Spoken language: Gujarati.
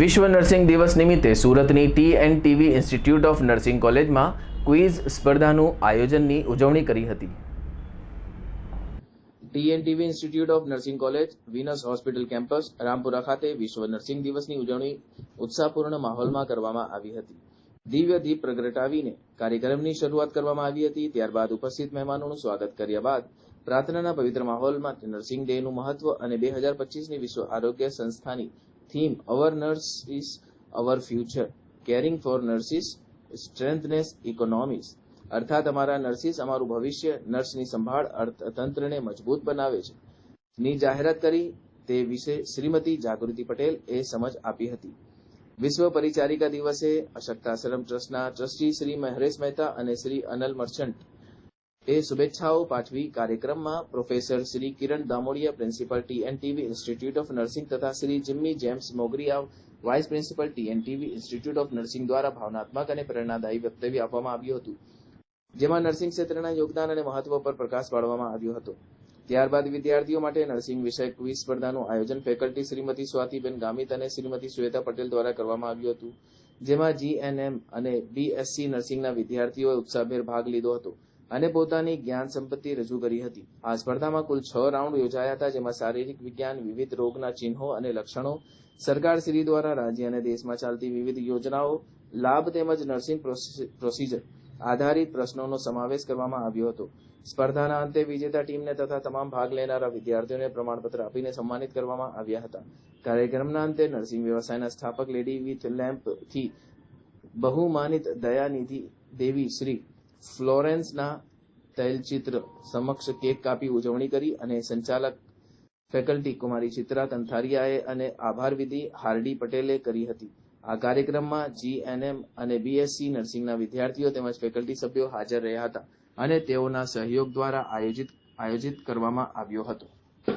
વિશ્વ નર્સિંગ દિવસ નિમિત્તે સુરતની T and TV institute of nursing કોલેજમાં ક્વિઝ સ્પર્ધાનું આયોજનની ઉજવણી કરી હતી. T and TV institute of nursing college, Venus hospital campus, Rampura ખાતે વિશ્વ નર્સિંગ દિવસની ઉજવણી ઉત્સાહપૂર્ણ માહોલમાં કરવામાં આવી હતી. દિવ્ય દીપ પ્રગટાવીને કાર્યક્રમની શરૂઆત કરવામાં આવી હતી. ત્યારબાદ ઉપસ્થિત મહેમાનોનું સ્વાગત કર્યા બાદ પ્રાર્થનાના પવિત્ર માહોલમાં નર્સિંગ ડેનું મહત્વ અને બે હજાર પચીસની વિશ્વ આરોગ્ય સંસ્થાની theme our nurse is our future caring for nurses strengthens economies. અર્થાત અમારા નર્સિસ અમારું ભવિષ્ય નર્સની સંભાળ અર્થતંત્રને મજબૂત બનાવે છે. ની જાહેરાત કરી તે વિશે શ્રીમતી જાગૃતિ પટેલ એ સમજ આપી હતી. વિશ્વ પરિચારિકા દિવસે અશક્તાશ્રમ ટ્રસ્ટના ટ્રસ્ટી શ્રી મહેશ મહેતા અને શ્રી અનલ મર્ચન્ટ એ શુભેચ્છાઓ પાઠવી કાર્યક્રમમાં professor Shri Kiran Damodiya principal TNTV institute of nursing તથા Shri Jimmy James Mogariya vice principal TNTV institute of nursing દ્વારા ભાવનાત્મક અને પ્રેરણાદાયી વક્તવ્ય આપવામાં આવ્યું હતું, જેમાં નર્સિંગ ક્ષેત્રના યોગદાન અને મહત્વ પર પ્રકાશ પાડવામાં આવ્યો હતો. ત્યારબાદ વિદ્યાર્થીઓ માટે નર્સિંગ વિષય ક્વિઝ સ્પર્ધાનું આયોજન ફેકલ્ટી શ્રીમતી સ્વાતિબેન ગામિત અને શ્રીમતી શ્વેતા પટેલ દ્વારા કરવામાં આવ્યું હતું, જેમાં જીએનએમ અને બીએસસી નર્સિંગના વિદ્યાર્થીઓએ ઉત્સાહભેર ભાગ લીધો હતો. અને પોતાની જ્ઞાન સંપત્તિ રજૂ કરી હતી. આ સ્પર્ધામાં કુલ છ રાઉન્ડ યોજાયા હતા, જેમાં શારીરિક વિજ્ઞાન, વિવિધ રોગના ચિહ્નો અને લક્ષણો સરકાર શ્રી દ્વારા રાજ્ય અને દેશમાં ચાલતી વિવિધ યોજનાઓ, લાભ તેમજ નર્સિંગ પ્રોસીજર આધારિત પ્રશ્નોનો સમાવેશ કરવામાં આવ્યો હતો. સ્પર્ધાના અંતે વિજેતા ટીમને તથા તમામ ભાગ લેનારા વિદ્યાર્થીઓને પ્રમાણપત્ર આપીને સન્માનિત કરવામાં આવ્યા હતા. કાર્યક્રમના અંતે નર્સિંગ વ્યવસાયના સ્થાપક લેડી વિથ લેમ્પથી બહુમાનિત દયાનિધિ દેવી શ્રી ફ્લોરેન્સના તૈલચિત્ર સમક્ષ કેક કાપી ઉજવણી કરી અને સંચાલક ફેકલ્ટી કુમારી ચિત્રા કંથારિયાએ અને આભારવિધિ હાર્ડી પટેલે કરી હતી. આ કાર્યક્રમમાં જીએનએમ અને બીએસસી નર્સિંગના વિદ્યાર્થીઓ તેમજ ફેકલ્ટી સભ્યો હાજર રહ્યા હતા અને તેઓના સહયોગ દ્વારા આયોજિત આયોજિત કરવામાં આવ્યો હતો.